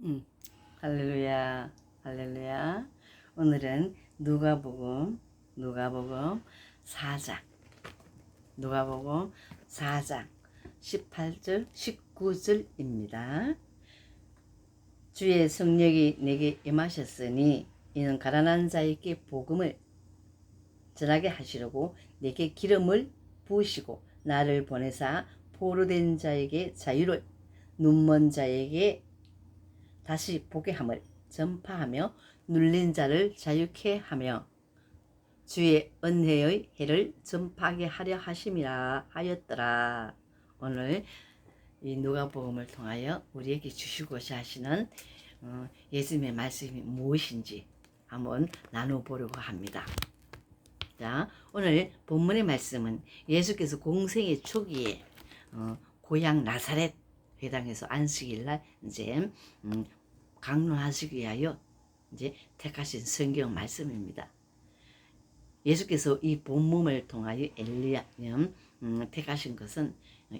음, 할렐루야, 할렐루야. 오늘은 누가복음, 누가복음 4장, 누가복음 4장 18절, 19절입니다. 주의 성령이 내게 임하셨으니 이는 가난한 자에게 복음을 전하게 하시려고 내게 기름을 부으시고 나를 보내사 포로된 자에게 자유를 눈먼 자에게 다시 보게 함을 전파하며 눌린 자를 자유케 하며 주의 은혜의 해를 전파하게 하려 하심이라 하였더라. 오늘 이 누가복음을 통하여 우리에게 주시고자 하시는 어, 예수님의 말씀이 무엇인지 한번 나눠보려고 합니다. 자, 오늘 본문의 말씀은 예수께서 공생의 초기에 어, 고향 나사렛 회당에서 안식일날 이제 음, 강론하시기 위하여 이제 택하신 성경 말씀입니다. 예수께서 이 본문을 통하여 엘리야님 음, 택하신 것은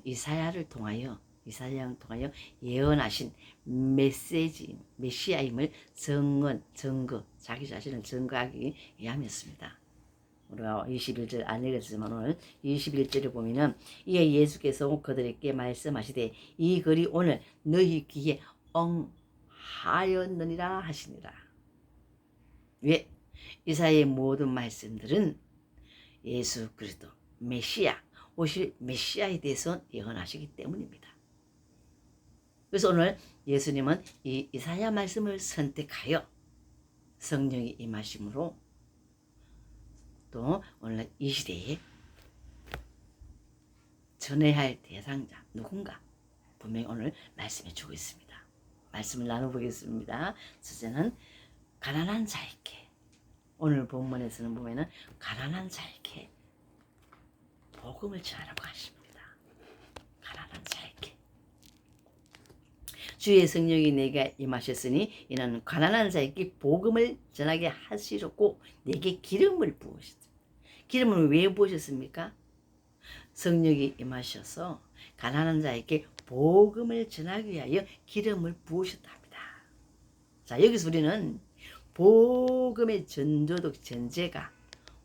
이사야를 통하여 이사야를 통하여 예언하신 메시지 메시아임을 증언 증거 자기 자신을 증거하기 위함이었습니다. 우리가 21절 안 읽었지만 오늘 21절에 보면은 이에 예수께서 그들에게 말씀하시되 이 글이 오늘 너희 귀에 엉하였느니라 하시니라. 왜? 이사의 모든 말씀들은 예수 그리스도 메시아 오실 메시아에 대해서 예언하시기 때문입니다. 그래서 오늘 예수님은 이 이사야 말씀을 선택하여 성령이 임하심으로 또 오늘 이 시대에 전해야 할 대상자 누군가 분명히 오늘 말씀해 주고 있습니다. 말씀을 나눠보겠습니다. 첫째는 가난한 자에게 오늘 본문에서는 보면은 가난한 자에게 복음을 전하라고 하십니다. 가난한 자에게 주의 성령이 내게 임하셨으니 이는 가난한 자에게 복음을 전하게 하시려고 내게 기름을 부으셨다. 기름을 왜 부으셨습니까? 성령이 임하셔서 가난한 자에게 복음을 전하기 위하여 기름을 부으셨답니다. 자, 여기서 우리는 복음의 전도적 전제가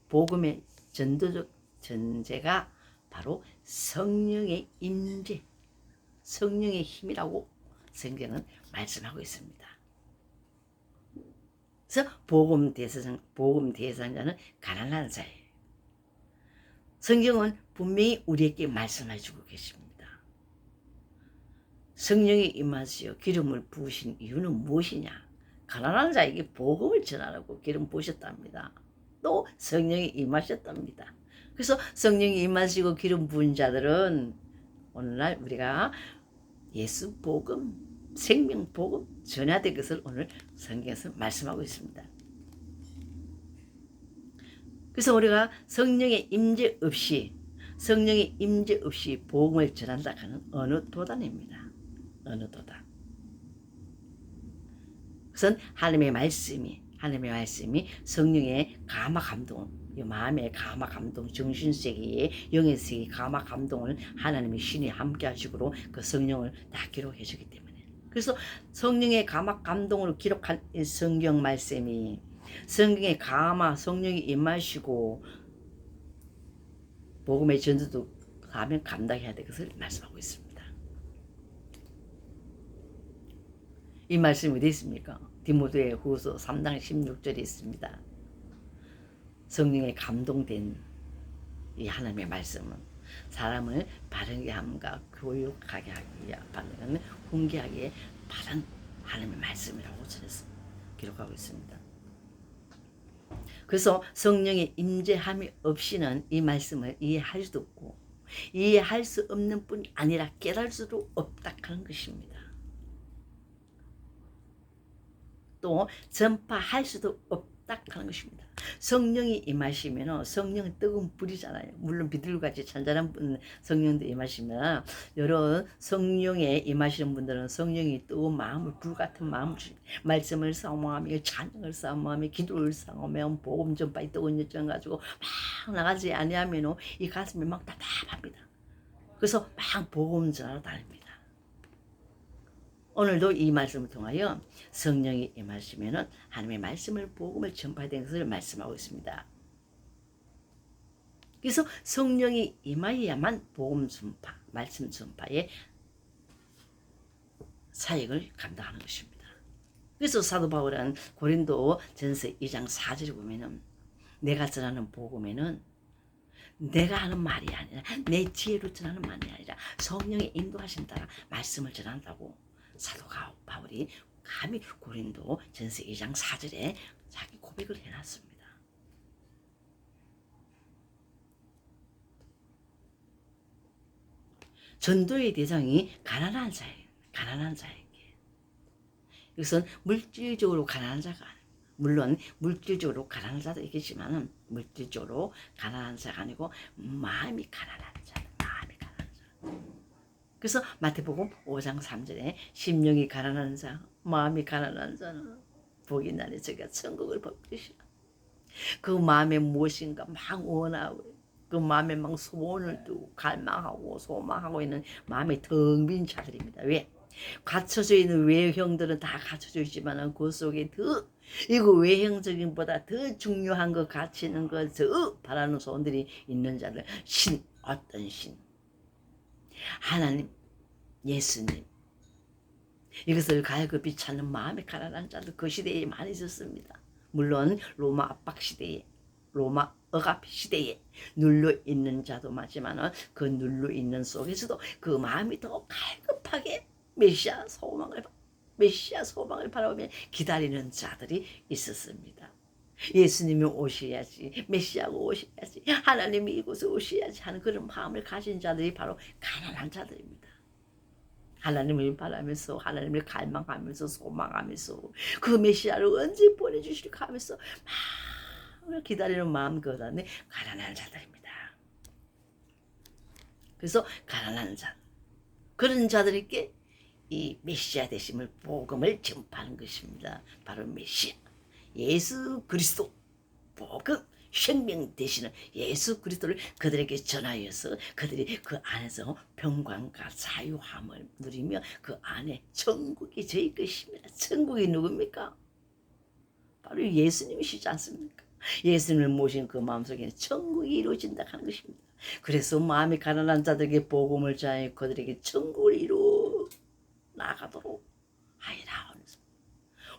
복음의 전도적 전제가 바로 성령의 임재, 성령의 힘이라고 성경은 말씀하고 있습니다. 그래서 복음 대상 복음 대상자는 가난한 자예요. 성경은 분명히 우리에게 말씀해 주고 계십니다. 성령이 임하시어 기름을 부으신 이유는 무엇이냐? 가난한 자에게 복음을 전하라고 기름 부으셨답니다. 또 성령이 임하셨답니다. 그래서 성령이 임하시고 기름 부은 자들은 오늘날 우리가 예수 복음, 생명 복음 전해야 될 것을 오늘 성경에서 말씀하고 있습니다. 그래서 우리가 성령의 임재 없이 성령의 임재 없이 복음을 전한다 하는 어느 도단입니다. 어느 도단. 그것은 하나님의 말씀이 하나님의 말씀이 성령의 감화 감동, 이 마음의 감화 감동, 정신 세계의 영의 세계 감화 감동을 하나님의 신이 함께 하시고 그 성령을 다 기록해 주기 때문에. 그래서 성령의 감화 감동으로 기록한 이 성경 말씀이 성경의 감화 성령이 임하시고 복음의 전도도 가면 감당해야 될 것을 말씀하고 있습니다. 이 말씀이 어디 있습니까? 디모데의 후서 3장 16절에 있습니다. 성령에 감동된 이 하나님의 말씀은 사람을 바르게 함과 교육하게 하기 바르는 훈계하기에 바른 하나님의 말씀이라고 전해서 기록하고 있습니다. 그래서 성령의 임재함이 없이는 이 말씀을 이해할 수도 없고 이해할 수 없는 뿐 아니라 깨달을 수도 없다 하는 것입니다. 또 전파할 수도 없다 하는 것입니다. 성령이 임하시면 성령은 뜨거운 불이잖아요. 물론 비둘같이 잔잔한 분 성령도 임하시면 여러 성령에 임하시는 분들은 성령이 뜨거운 마음을 불 같은 마음을 말씀을 사모하며 찬양을 사모하며 기도를 사모하며 복음 전파에 뜨거운 열정 가지고 막 나가지 아니하면 이 가슴이 막 답답합니다. 그래서 막 복음 전하러 다닙니다. 오늘도 이 말씀을 통하여 성령이 임하시면은 하나님의 말씀을 복음을 되는 것을 말씀하고 있습니다. 그래서 성령이 임하여야만 복음 전파, 말씀 전파의 사역을 감당하는 것입니다. 그래서 사도 바울은 고린도 전서 2장 4절에 보면은 내가 전하는 복음에는 내가 하는 말이 아니라 내 지혜로 전하는 말이 아니라 성령의 인도하신 따라 말씀을 전한다고 사도 바울이 감히 고린도 전서 2장 4절에 자기 고백을 해놨습니다. 전도의 대상이 가난한 자예요. 가난한 자에게. 이것은 물질적으로 가난한 자가 아니에요. 물론 물질적으로 가난한 자도 있겠지만 물질적으로 가난한 자가 아니고 마음이 가난한 자, 마음이 가난한 자. 그래서 마태복음 5장 3절에 심령이 가난한 자, 마음이 가난한 자는 복이 나니 저가 천국을 볼 것이야. 그 마음에 무엇인가 막 원하고 그 마음에 막 소원을 두고 갈망하고 소망하고 있는 마음이 텅 빈 자들입니다. 왜? 갖춰져 있는 외형들은 다 갖춰져 있지만 그 속에 더 이거 외형적인 보다 더 중요한 거 가치는 거더 바라는 소원들이 있는 자들 신 어떤 신 하나님 예수님 이것을 갈급히 찾는 마음에 가난한 자들 그 시대에 많이 있었습니다. 물론 로마 압박 시대에 로마 억압 시대에 눌러 있는 자도 많지만 그 눌러 있는 속에서도 그 마음이 더 갈급하게 메시아 소망을 메시아 소망을 바라보며 기다리는 자들이 있었습니다. 예수님이 오셔야지, 메시아가 오셔야지, 하나님이 이곳에 오셔야지 하는 그런 마음을 가진 자들이 바로 가난한 자들입니다. 하나님을 바라면서 하나님을 갈망하면서 소망하면서 그 메시아를 언제 보내주실까 하면서 막 기다리는 마음 그다음에 가난한 자들입니다. 그래서 가난한 자 그런 자들에게 이 메시아 되심을 복음을 전파하는 것입니다. 바로 메시아 예수 그리스도 복음 생명 되시는 예수 그리스도를 그들에게 전하여서 그들이 그 안에서 평강과 자유함을 누리며 그 안에 천국이 저희 것입니다. 천국이 누굽니까? 바로 예수님이시지 않습니까? 예수님을 모신 그 마음속에는 천국이 이루어진다 하는 것입니다. 그래서 마음이 가난한 자들에게 복음을 전하여 그들에게 천국을 이루어 나가도록 하이라.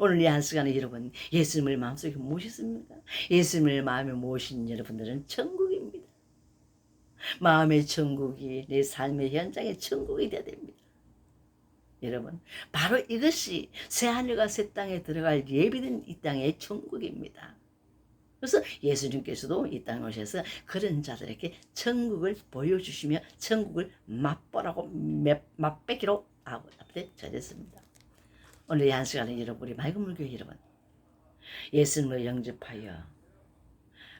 오늘 이 한 시간에 여러분 예수님을 마음속에 모셨습니까? 예수님을 마음에 모신 여러분들은 천국입니다. 마음의 천국이 내 삶의 현장의 천국이 되어야 됩니다. 여러분 바로 이것이 새하늘과 새 땅에 들어갈 예비된 이 땅의 천국입니다. 그래서 예수님께서도 이 땅에 오셔서 그런 자들에게 천국을 보여주시며 천국을 맛보라고 맛배기로 하고 앞에 전했습니다. 오늘 이 한 시간에 여러분 이 맑은 물교회 여러분 예수님을 영접하여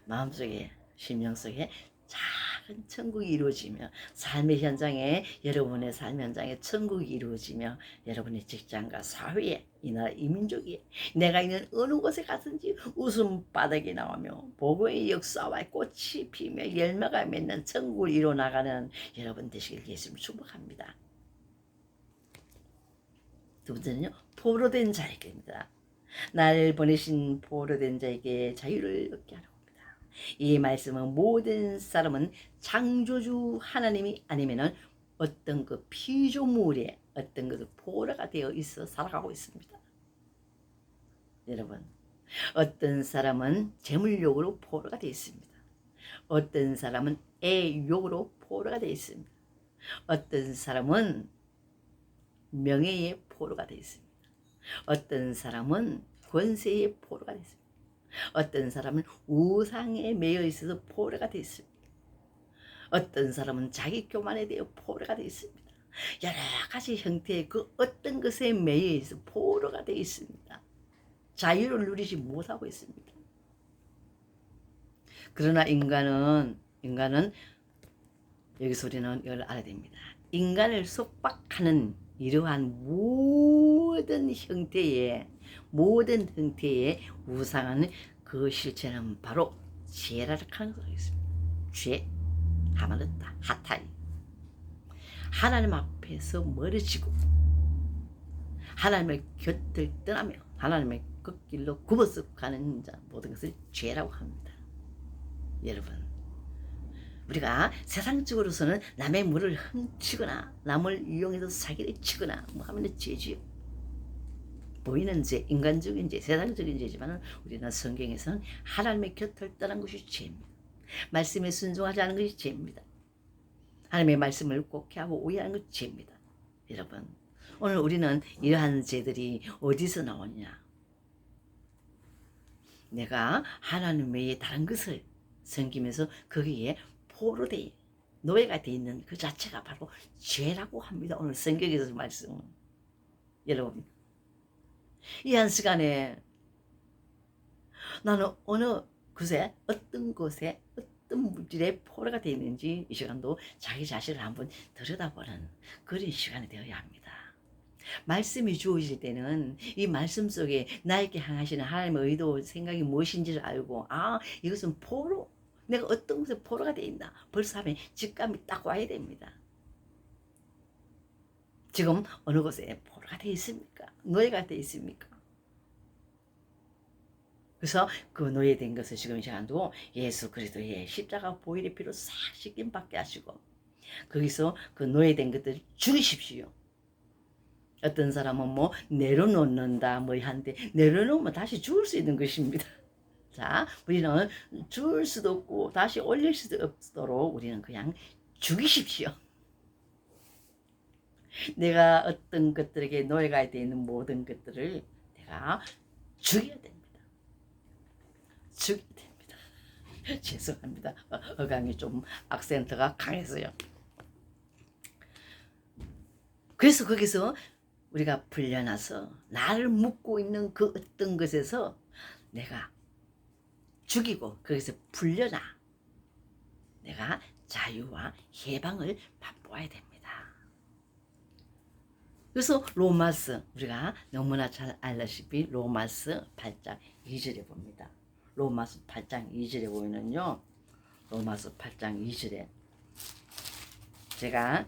마음속에 심령 속에 작은 천국이 이루어지며 삶의 현장에 여러분의 삶 현장에 천국이 이루어지며 여러분의 직장과 사회에 이 나라 이 민족이 내가 있는 어느 곳에 가든지 웃음 바닥이 나오며 복의 역사와 꽃이 피며 열매가 맺는 천국을 이루어 나가는 여러분 되시길 예수님 축복합니다. 두 번째는요, 포로된 자에게입니다. 나를 보내신 포로된 자에게 자유를 얻게 하라. 이 말씀은 모든 사람은 창조주 하나님이 아니면은 어떤 그 피조물에 어떤 그 포로가 되어 있어 살아가고 있습니다. 여러분, 어떤 사람은 재물욕으로 포로가 되어 있습니다. 어떤 사람은 애욕으로 포로가 되어 있습니다. 어떤 사람은 명예의 포로가 되어 있습니다. 어떤 사람은 권세의 포로가 되어 있습니다. 어떤 사람은 우상에 매여 있어서 포로가 되어 있습니다. 어떤 사람은 자기 교만에 대해 포로가 되어 있습니다. 여러 가지 형태의 그 어떤 것에 매여 있어 포로가 되어 있습니다. 자유를 누리지 못하고 있습니다. 그러나 인간은 인간은 여기서 우리는 이걸 알아야 됩니다. 인간을 속박하는 이러한 모든 형태의 모든 형태의 우상은 그 실체는 바로 하는 거겠습니다. 죄, 하마르타, 하타이. 하나님 앞에서 멀어지고 하나님의 곁을 떠나며 하나님의 그 길로 굽어서 가는 자 모든 것을 죄라고 합니다. 여러분 우리가 세상적으로서는 남의 물을 훔치거나 남을 이용해서 사기를 치거나 뭐 하면 죄지요. 보이는 죄, 인간적인 죄, 세상적인 죄지만 우리는 성경에서는 하나님의 곁을 떠난 것이 죄입니다. 말씀에 순종하지 않은 것이 죄입니다. 하나님의 말씀을 곡해하고 오해하는 것이 죄입니다. 여러분, 오늘 우리는 이러한 죄들이 어디서 나오냐? 내가 하나님 외에 다른 것을 섬기면서 거기에 포로돼 노예가 돼 있는 그 자체가 바로 죄라고 합니다. 오늘 성경에서 말씀. 여러분, 이 한 시간에 나는 어느 곳에 어떤 곳에 어떤 물질의 포로가 되어 있는지 이 시간도 자기 자신을 한번 들여다보는 그런 시간이 되어야 합니다. 말씀이 주어질 때는 이 말씀 속에 나에게 향하시는 하나님의 의도, 생각이 무엇인지를 알고 아 이것은 포로 내가 어떤 곳에 포로가 되어 있나 벌써 하면 직감이 딱 와야 됩니다. 지금 어느 곳에 포로가 되어 있습니까? 노예가 되어 있습니까? 그래서 그 노예된 것을 지금 이 시간도 예수 그리스도의 십자가 보혈의 피로 싹 씻김 받게 하시고 거기서 그 노예된 것들을 죽이십시오. 어떤 사람은 뭐 내려놓는다 뭐 한데 내려놓으면 다시 죽을 수 있는 것입니다. 자, 우리는 죽을 수도 없고 다시 올릴 수도 없도록 우리는 그냥 죽이십시오. 내가 어떤 것들에게 노예가 되어 있는 모든 것들을 내가 죽여야 됩니다. 죽여야 됩니다. 죄송합니다. 어, 어감이 좀 악센트가 강해서요. 그래서 거기서 우리가 풀려나서 나를 묶고 있는 그 어떤 것에서 내가 죽이고 거기서 풀려나 내가 자유와 해방을 맛보아야 됩니다. 그래서 로마스 우리가 너무나 잘 알다시피 로마스 8장 2절에 봅니다. 로마스 8장 2절에 보면은요. 로마스 8장 2절에 제가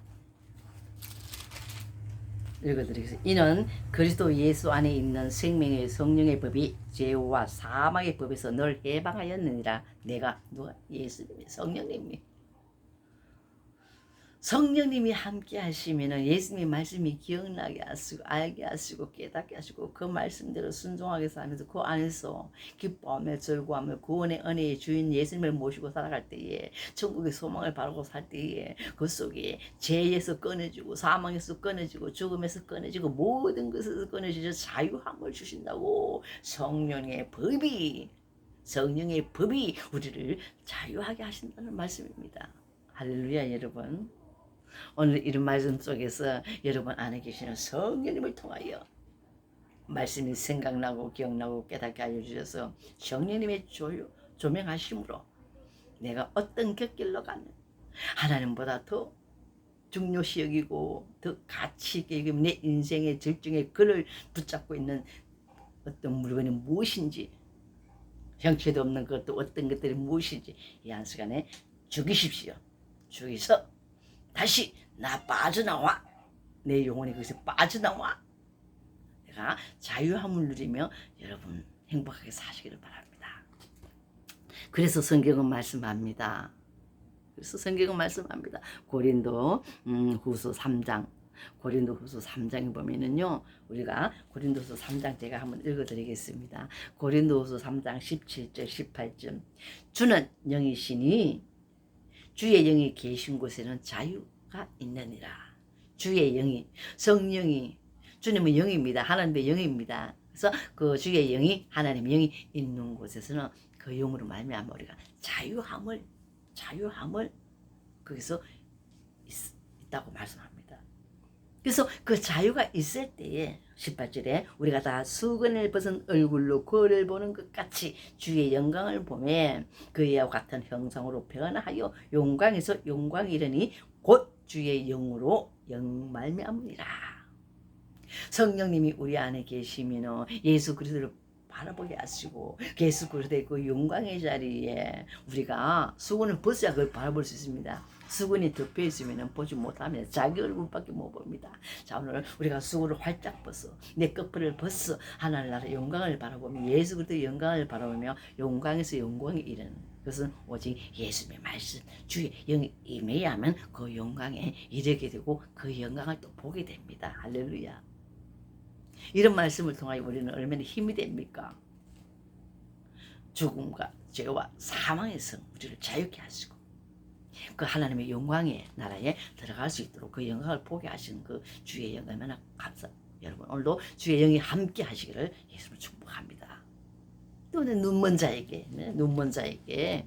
읽어드리겠습니다. 이는 그리스도 예수 안에 있는 생명의 성령의 법이 죄와 사망의 법에서 널 해방하였느니라. 내가 누가 예수님이 성령님이 성령님이 함께 하시면은 예수님의 말씀이 기억나게 하시고 알게 하시고 깨닫게 하시고 그 말씀대로 순종하게 살면서 그 안에서 기뻐하며 즐거워하며 구원의 은혜의 주인 예수님을 모시고 살아갈 때에 천국의 소망을 바라고 살 때에 그 속에 죄에서 꺼내지고 사망에서 꺼내지고 죽음에서 꺼내지고 모든 것에서 꺼내지고 자유함을 주신다고 성령의 법이 성령의 법이 우리를 자유하게 하신다는 말씀입니다. 할렐루야 여러분. 오늘 이런 말씀 속에서 여러분 안에 계시는 성령님을 통하여 말씀이 생각나고 기억나고 깨닫게 알려주셔서 성령님의 조, 조명하심으로 내가 어떤 곁길로 가는 하나님보다 더 중요시 여기고 더 가치 있게 여기면 내 인생의 절정의 글을 붙잡고 있는 어떤 물건이 무엇인지 형체도 없는 것도 어떤 것들이 무엇인지 이 한 시간에 죽이십시오. 죽이서 다시 나 빠져나와. 내 영혼이 거기서 빠져나와. 내가 자유함을 누리며 여러분 행복하게 사시기를 바랍니다. 그래서 성경은 말씀합니다. 그래서 성경은 말씀합니다. 고린도 음, 후서 3장 고린도 후서 3장에 보면은요. 우리가 고린도서 3장 제가 한번 읽어 드리겠습니다. 고린도 후서 3장 17절 18절 주는 영이시니 주의 영이 계신 곳에는 자유가 있느니라. 주의 영이 성령이 주님은 영입니다. 하나님의 영입니다. 그래서 그 주의 영이 하나님의 영이 있는 곳에서는 그 영으로 말미암아 우리가 자유함을 자유함을 거기서 있, 있다고 말씀합니다. 그래서 그 자유가 있을 때에 18절에 우리가 다 수건을 벗은 얼굴로 거를 보는 것 같이 주의 영광을 보매 그이와 같은 형상으로 변하여 영광에서 영광이 이르니 곧 주의 영으로 영 말미암으니라. 성령님이 우리 안에 계시면 예수 그리스도를 바라보게 하시고 예수 그리스도의 그 영광의 자리에 우리가 수건을 벗어야 그걸 바라볼 수 있습니다. 수건이 덮여 있으면 보지 못하면 자기 얼굴밖에 못 봅니다. 자 오늘 우리가 수건을 활짝 벗어 내 끝을 벗어 하나님 나라 영광을 바라보며 예수 그리스도 영광을 바라보며 영광에서 영광에 이르는 그것은 오직 예수님의 말씀 주의 영이 임해야만 그 영광에 이르게 되고 그 영광을 또 보게 됩니다. 할렐루야. 이런 말씀을 통하여 우리는 얼마나 힘이 됩니까? 죽음과 죄와 사망에서 우리를 자유케 하시고 그 하나님의 영광의 나라에 들어갈 수 있도록 그 영광을 보게 하시는 그 주의 영 얼마나 감사. 여러분 오늘도 주의 영이 함께 하시기를 예수를 축복합니다. 또 눈먼 자에게 네, 눈먼 자에게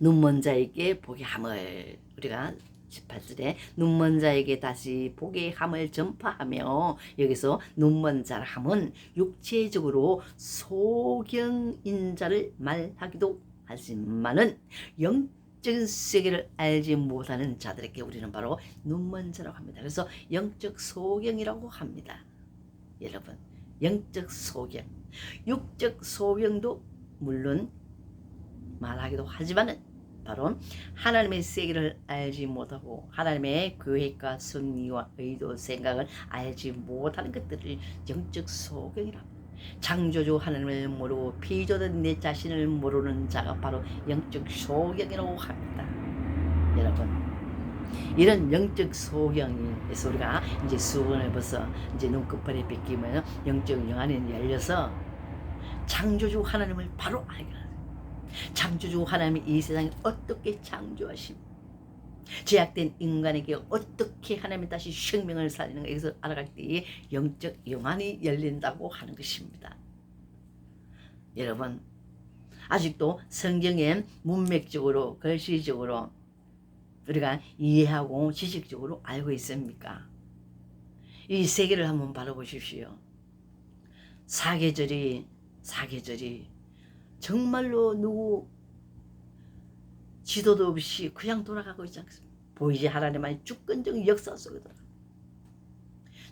눈먼 자에게 보게 함을 우리가 18절에 눈먼 자에게 다시 보게 함을 전파하며 여기서 눈먼 자라 함은 육체적으로 소경인 자를 말하기도 하지만은 영 적인 세계를 알지 못하는 자들에게 우리는 바로 눈먼 자라고 합니다. 그래서 영적 소경이라고 합니다. 여러분, 영적 소경, 육적 소경도 물론 말하기도 하지만은 바로 하나님의 세계를 알지 못하고 하나님의 계획과 승리와 의도 생각을 알지 못하는 것들을 영적 소경이라 창조주 하나님을 모르고 피조된 내 자신을 모르는 자가 바로 영적 소경이라고 합니다. 여러분 이런 영적 소경에서 우리가 이제 수건을 벗어 이제 눈꺼풀에 뺏기면 영적 영안이 열려서 창조주 하나님을 바로 알게 창조주 하나님이 이 세상에 어떻게 창조하심 제약된 인간에게 어떻게 하나님이 다시 생명을 살리는가 여기서 알아갈 때에 영적 영안이 열린다고 하는 것입니다. 여러분 아직도 성경에 문맥적으로 글씨적으로 우리가 이해하고 지식적으로 알고 있습니까? 이 세계를 한번 바라보십시오. 사계절이 사계절이 정말로 누구 지도도 없이 그냥 돌아가고 있지 않습니까? 보이지 하나님의 주권적 역사 들어가.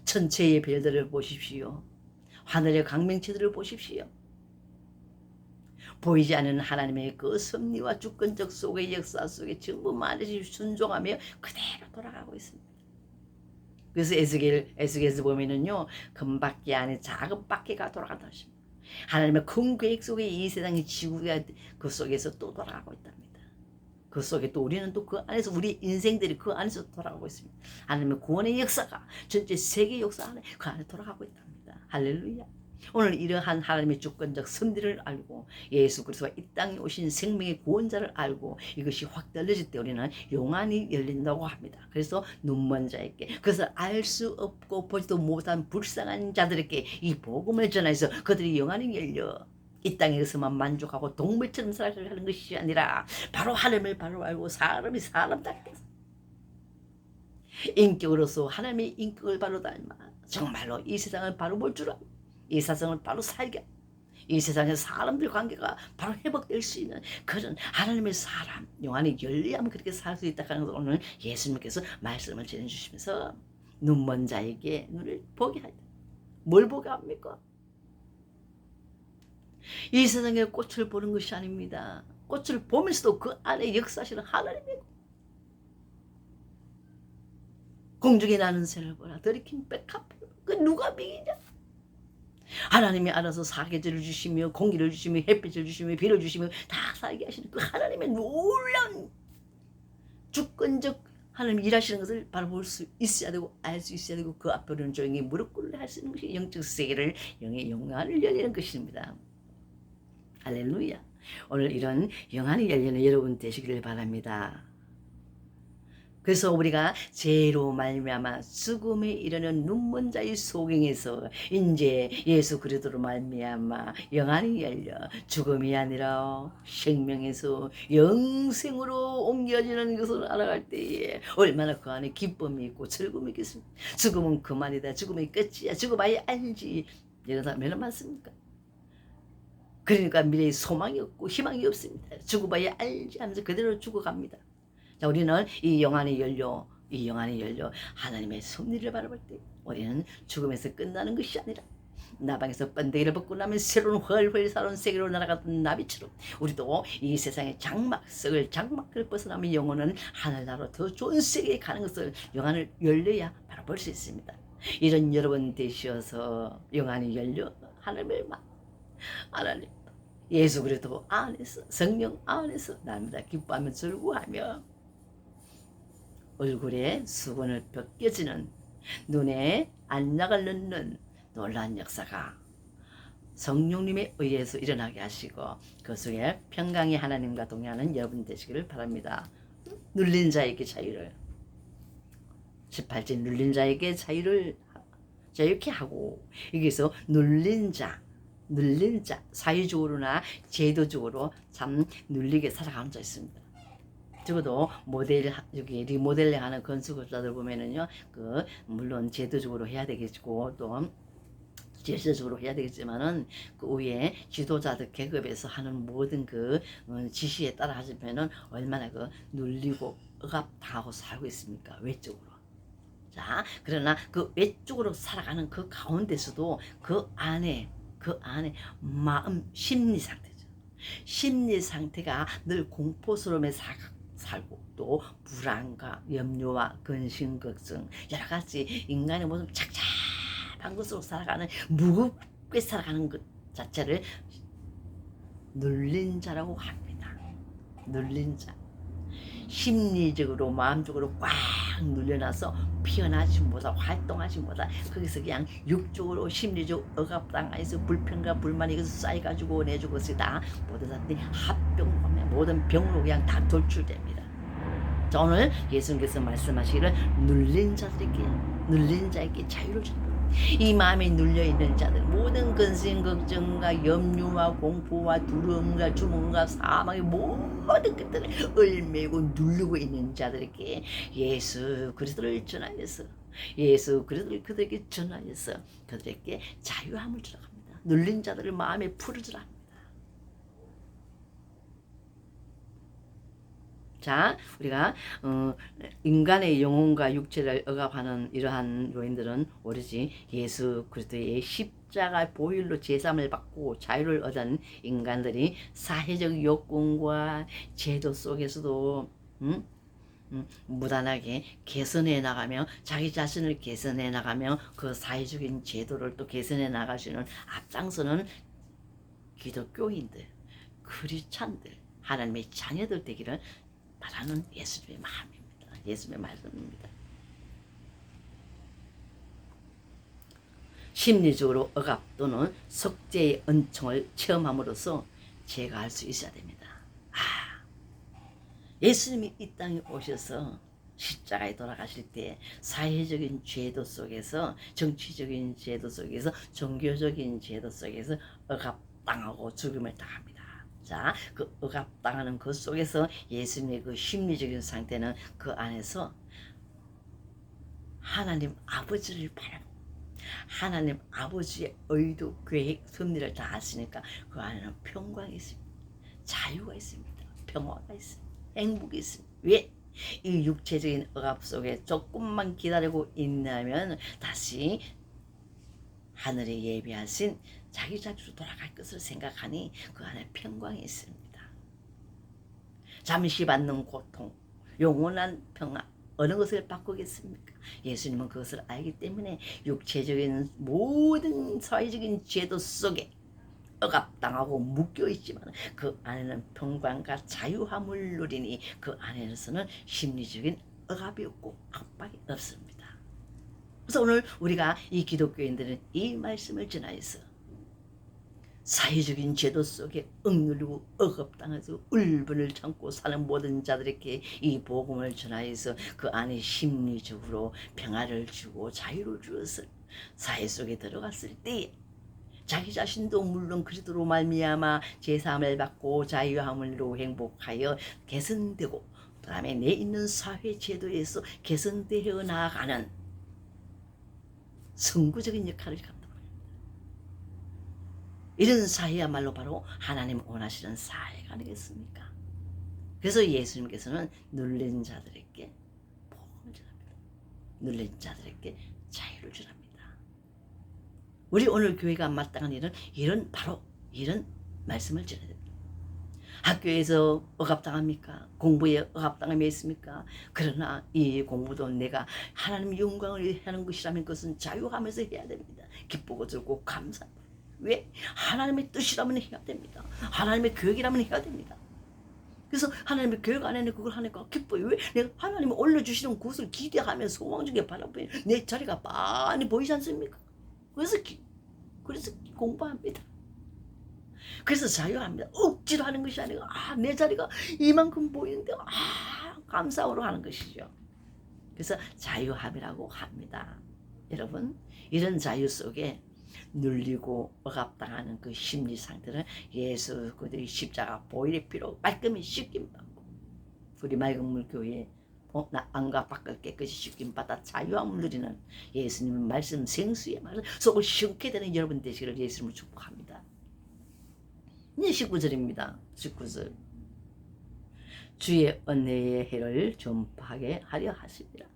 천체의 별들을 보십시오. 하늘의 강명체들을 보십시오. 보이지 않는 하나님의 그 섭리와 주권적 속의 역사 속에 전부 말이 순종하며 그대로 돌아가고 있습니다. 그래서 에스겔 에스겔에서 보면은요 금바퀴 안에 작은 바퀴가 하십니다. 하나님의 큰 계획 속에 이 세상의 지구가 그 속에서 또 돌아가고 있답니다. 그 속에 또 우리는 또 그 안에서 우리 인생들이 그 안에서 돌아가고 있습니다. 하나님의 구원의 역사가 전체 세계 역사 안에 그 안에 돌아가고 있답니다. 할렐루야. 오늘 이러한 하나님의 주권적 섭리를 알고 예수 그리스도가 이 땅에 오신 생명의 구원자를 알고 이것이 확 떨어질 때 우리는 용안이 열린다고 합니다. 그래서 눈먼 자에게 그것을 알 수 없고 보지도 못한 불쌍한 자들에게 이 복음을 전해서 그들이 용안이 열려 이 땅에서만 만족하고 동물처럼 살아가는 것이 아니라 바로 하나님을 바로 알고 사람이 사람답게 인격으로서 하나님의 인격을 바로 닮아 정말로 이 세상을 바로 볼 줄 알고 이 세상을 바로 살게 이 세상의 사람들 관계가 바로 회복될 수 있는 그런 하나님의 사람 영안이 열리하면 그렇게 살 수 있다는 것을 오늘 예수님께서 말씀을 전해주시면서 눈먼 자에게 눈을 보게 하다. 뭘 보게 합니까? 이 세상의 꽃을 보는 것이 아닙니다. 꽃을 보면서도 그 안에 역사하시는 하나님이고 공중에 나는 새를 보라 들이킨 백합 그 누가 믿이냐 하나님이 알아서 사계절을 주시며 공기를 주시며 햇빛을 주시며 비를 주시며 다 살게 하시는 그 하나님의 놀라운 주권적 하나님 일하시는 것을 바라볼 수 있어야 되고 알 수 있어야 되고 그 앞으로는 조용히 무릎 꿇을 할수 있는 것이 영적 세계를 영의 영광을 열리는 것입니다. 할렐루야. 오늘 이런 영안이 열리는 여러분 되시기를 바랍니다. 그래서 우리가 죄로 말미암아 죽음에 이르는 눈먼 자의 소경에서 이제 예수 그리스도로 말미암아 영안이 열려 죽음이 아니라 생명에서 영생으로 옮겨지는 것을 알아갈 때에 얼마나 그 안에 기쁨이 있고 즐거움이 있겠습니까? 죽음은 그만이다. 죽음이 끝이야. 죽어봐야 알지. 이런 사람 몇안 많습니까? 그러니까 미래에 소망이 없고 희망이 없습니다. 죽어봐야 알지 하면서 그대로 죽어갑니다. 자, 우리는 이 영안이 열려, 이 영안이 열려 하나님의 섭리를 바라볼 때 우리는 죽음에서 끝나는 것이 아니라 나방에서 번데기를 벗고 나면 새로운 훨훨 살아온 세계로 날아갔던 나비처럼 우리도 이 세상의 장막 썩을 장막을 벗어나면 영혼은 하늘나라로 더 좋은 세계에 가는 것을 영안을 열려야 바로 볼수 있습니다. 이런 여러분 되시어서 영안이 열려 하나님을 막 하나님 예수 그리스도 안에서 성령 안에서 날마다. 기뻐하며 즐거워하며. 얼굴에 수건을 벗겨지는 눈에 안락을 넣는 놀라운 역사가 성령님에 의해서 일어나게 하시고 그 속에 평강의 하나님과 동행하는 여러분 되시기를 바랍니다. 눌린 자에게 자유를. 18절 눌린 자에게 자유를 자유케 하고 여기서 눌린 자 눌린 자 사회적으로나 제도적으로 참 눌리게 살아가는 자 있습니다. 적어도 모델 여기 리모델링 하는 건축업자들 보면은요 그 물론 제도적으로 해야 되겠고 또 질서적으로 해야 되겠지만은 그 위에 지도자들 계급에서 하는 모든 그 어, 지시에 따라 하시면은 얼마나 그 눌리고 억압당하고 살고 있습니까 외적으로 자 그러나 그 외적으로 살아가는 그 가운데서도 그 안에 그 안에 마음 심리 상태죠 심리 상태가 늘 공포스러움에 사, 살고 또 불안과 염려와 근심 걱정 여러 가지 인간의 모습 착잡한 것으로 살아가는 무겁게 살아가는 것 자체를 눌린 자라고 합니다. 눌린 자. 심리적으로 마음적으로 꽉 눌려놔서 피어나지 못하 활동하지 못하 거기서 그냥 육적으로 심리적 억압당해서 불평과 불만이 거기서 쌓여가지고 내주고 쓰다 모든 사람들이 합병 모든 병으로 그냥 다 돌출됩니다. 자, 오늘 예수님께서 말씀하시기를 눌린 자들에게 눌린 자에게 자유를 준다. 이 마음에 눌려 있는 자들 모든 근심 걱정과 염려와 공포와 두려움과 주문과 사망의 모든 것들을 을매고 누르고 있는 자들에게 예수 그리스도를 전하여서 예수 그리스도를 그들에게 전하여서 그들에게 자유함을 주라 합니다. 눌린 자들을 마음에 풀어주라 합니다. 자, 우리가 어, 인간의 영혼과 육체를 억압하는 이러한 요인들은 오로지 예수 그리스도의 십자가 보혈로 제삼을 받고 자유를 얻은 인간들이 사회적 요건과 제도 속에서도 음? 음, 무단하게 개선해 나가며 자기 자신을 개선해 나가며 그 사회적인 제도를 또 개선해 나가시는 앞장서는 기독교인들, 크리스찬들, 하나님의 자녀들 되기를 바라는 예수님의 마음입니다. 예수님의 말씀입니다. 심리적으로 억압 또는 속죄의 은총을 체험함으로써 제거할 수 있어야 됩니다. 아, 예수님이 이 땅에 오셔서 십자가에 돌아가실 때 사회적인 제도 속에서 정치적인 제도 속에서 종교적인 제도 속에서 억압당하고 죽음을 당합니다. 자, 그 억압당하는 그 속에서 예수님의 그 심리적인 상태는 그 안에서 하나님 아버지를 바라 하나님 아버지의 의도, 계획, 섭리를 다 하시니까 그 안에는 평강이 있습니다. 자유가 있습니다. 평화가 있습니다. 행복이 있습니다. 왜? 이 육체적인 억압 속에 조금만 기다리고 있냐면 다시 하늘에 예비하신 자기 자주로 돌아갈 것을 생각하니 그 안에 평강이 있습니다. 잠시 받는 고통, 영원한 평화, 어느 것을 바꾸겠습니까? 예수님은 그것을 알기 때문에 육체적인 모든 사회적인 제도 속에 억압당하고 묶여 있지만 그 안에는 평강과 자유함을 누리니 그 안에서는 심리적인 억압이 없고 압박이 없습니다. 그래서 오늘 우리가 이 기독교인들은 이 말씀을 전하여서 사회적인 제도 속에 억눌리고 억압당해서 울분을 참고 사는 모든 자들에게 이 복음을 전하여서 그 안에 심리적으로 평화를 주고 자유를 주었을 사회 속에 들어갔을 때 자기 자신도 물론 그리스도로 말미암아 제사함을 받고 자유함으로 행복하여 개선되고 그 다음에 내 있는 사회 제도에서 개선되어 나아가는 선구적인 역할을 이런 사회야말로 바로 하나님 원하시는 사회가 아니겠습니까? 그래서 예수님께서는 눌린 자들에게 복음을 전합니다. 눌린 자들에게 자유를 주랍니다. 우리 오늘 교회가 마땅한 일은 이런 바로 이런 말씀을 전해야 됩니다. 학교에서 억압당합니까? 공부에 억압당함이 있습니까? 그러나 이 공부도 내가 하나님 영광을 하는 것이라면 그것은 자유하면서 해야 됩니다. 기쁘고 즐고 감사. 왜? 하나님의 뜻이라면 해야 됩니다. 하나님의 교육이라면 해야 됩니다. 그래서 하나님의 교육 안에는 그걸 하니까 기뻐요. 왜? 내가 하나님이 올려주시는 곳을 기대하며 소망 중에 바라보니 내 자리가 많이 보이지 않습니까? 그래서 기, 그래서 공부합니다. 그래서 자유합니다. 억지로 하는 것이 아니고 아, 내 자리가 이만큼 보이는데 아, 감사로 하는 것이죠. 그래서 자유함이라고 합니다. 여러분, 이런 자유 속에 눌리고 억압당하는 그 심리 상태는 예수 그들이 십자가 보일의 피로 깔끔히 씻김 받고 우리 맑은 물 교회 어, 나 안과 밖을 깨끗이 씻김 받아 자유함을 누리는 예수님의 말씀 생수의 말을 속을 시원케 되는 여러분 되시기를 예수님을 축복합니다. 이제 19절입니다. 19절. 주의 은혜의 해를 전파하게 하려 하십니다.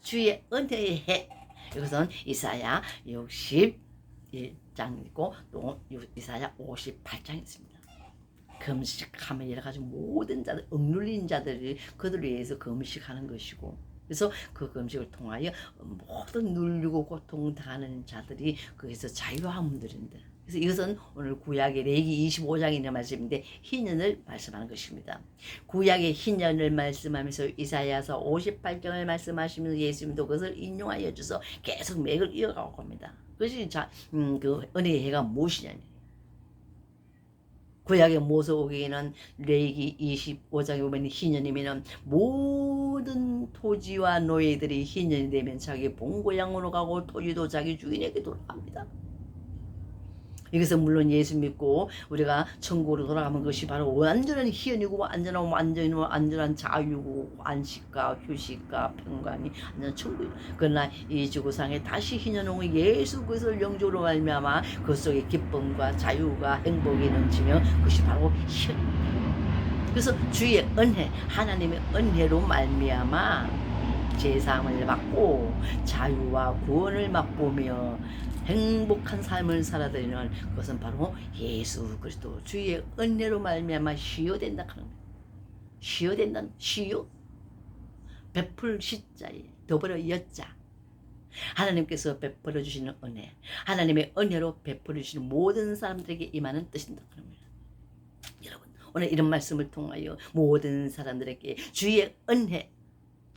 주의 은혜의 해. 이것은 이사야 61장이고 또 이사야 58장 있습니다. 금식하면 여러 가지 모든 자들, 억눌린 자들이 그들을 위해서 금식하는 것이고 그래서 그 금식을 통하여 모든 눌리고 고통 당하는 자들이 거기서 자유함을 누린다. 그래서 이것은 오늘 구약의 레기 25장이라는 말씀인데 희년을 말씀하는 것입니다. 구약의 희년을 말씀하면서 이사야서 58장을 말씀하시면서 예수님도 그것을 인용하여 주서 계속 맥을 이어가고 겁니다. 그것이 자, 음, 그 은혜의 해가 무엇이냐니. 구약의 모세오기에는 레기 25장에 보면 희년이면 모든 토지와 노예들이 희년이 되면 자기 본고향으로 가고 토지도 자기 주인에게 돌아갑니다. 여기서 물론 예수 믿고 우리가 천국으로 돌아가면 그것이 바로 완전한 희연이고 완전한 완전한 완전한 자유고 안식과 휴식과 평강이 완전 천국이에요. 그러나 이 지구상에 다시 희년홍의 예수 그리스도를 영적으로 말미암아 그 속에 기쁨과 자유가 행복이 넘치며 그것이 바로 희연입니다. 그래서 주의 은혜 하나님의 은혜로 말미암아 제사함을 받고 자유와 구원을 맛보며 행복한 삶을 살아드리는 그것은 바로 예수 그리스도 주의 은혜로 말미암아 쉬어된다 하는 거예요. 쉬어된다 쉬어 베풀 시자에 더불어 여자 하나님께서 베풀어 주시는 은혜 하나님의 은혜로 베풀어 주시는 모든 사람들에게 임하는 뜻인다 거예요. 여러분 오늘 이런 말씀을 통하여 모든 사람들에게 주의 은혜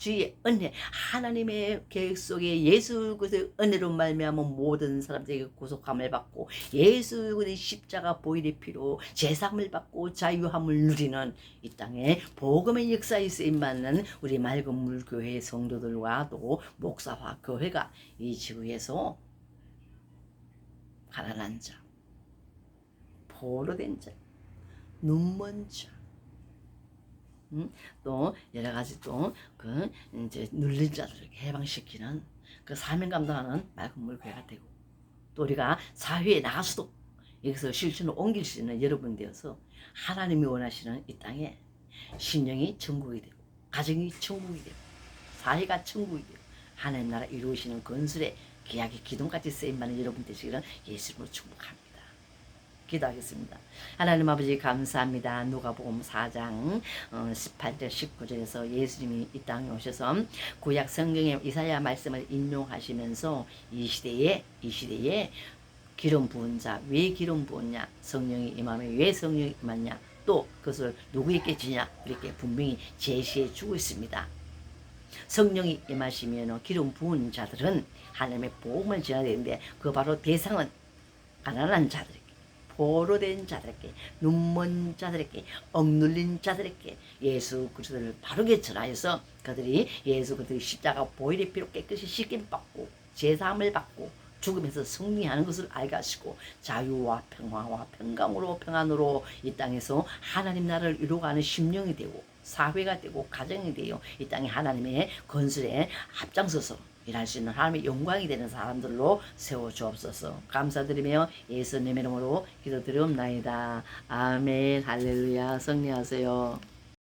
주의 은혜 하나님의 계획 속에 예수 그리스도의 은혜로 말미암아 모든 사람들에게 구속함을 받고 예수 그리스도의 십자가 보일의 피로 제삼을 받고 자유함을 누리는 이 땅에 복음의 역사에 쓰임 받는 우리 맑은 물 교회 성도들과 또 목사와 교회가 이 지구에서 가난한 자, 포로된 자, 눈먼 자, 음, 또 여러 가지 또그 이제 눌린 자들을 해방시키는 그 사명 감당하는 맑은 물교회가 되고 또 우리가 사회에 나가서도 여기서 실천을 옮길 수 있는 여러분 되어서 하나님이 원하시는 이 땅에 신령이 천국이 되고 가정이 천국이 되고 사회가 천국이 되고 하나님 나라 이루시는 건설에 계약의 기둥까지 쓰임받는 여러분 되시기를 예수님으로 축복합니다. 기도하겠습니다. 하나님 아버지 감사합니다. 누가복음 4장 18절 19절에서 예수님이 이 땅에 오셔서 구약 성경의 이사야 말씀을 인용하시면서 이 시대에 이 시대에 기름 부은 자, 왜 기름 부었냐? 성령이 임하면 왜 성령이 임하냐? 또 그것을 누구에게 지냐? 이렇게 분명히 제시해 주고 있습니다. 성령이 임하시면 기름 부은 자들은 하나님의 복음을 전해야 되는데 그 바로 대상은 가난한 자들 포로된 자들에게 눈먼 자들에게 억눌린 자들에게 예수 그리스도를 바르게 전하여서 그들이 예수 그들이 십자가 보일의 피로 깨끗이 씻김 받고 제사함을 받고 죽음에서 승리하는 것을 알게 하시고 자유와 평화와 평강으로 평안으로 이 땅에서 하나님 나라를 이루어가는 심령이 되고 사회가 되고 가정이 되어 이 땅에 하나님의 건설에 앞장서서 일할 수 있는 하나님의 영광이 되는 사람들로 세워 주옵소서. 감사드리며 예수님의 이름으로 기도드리옵나이다. 아멘. 할렐루야. 승리하세요.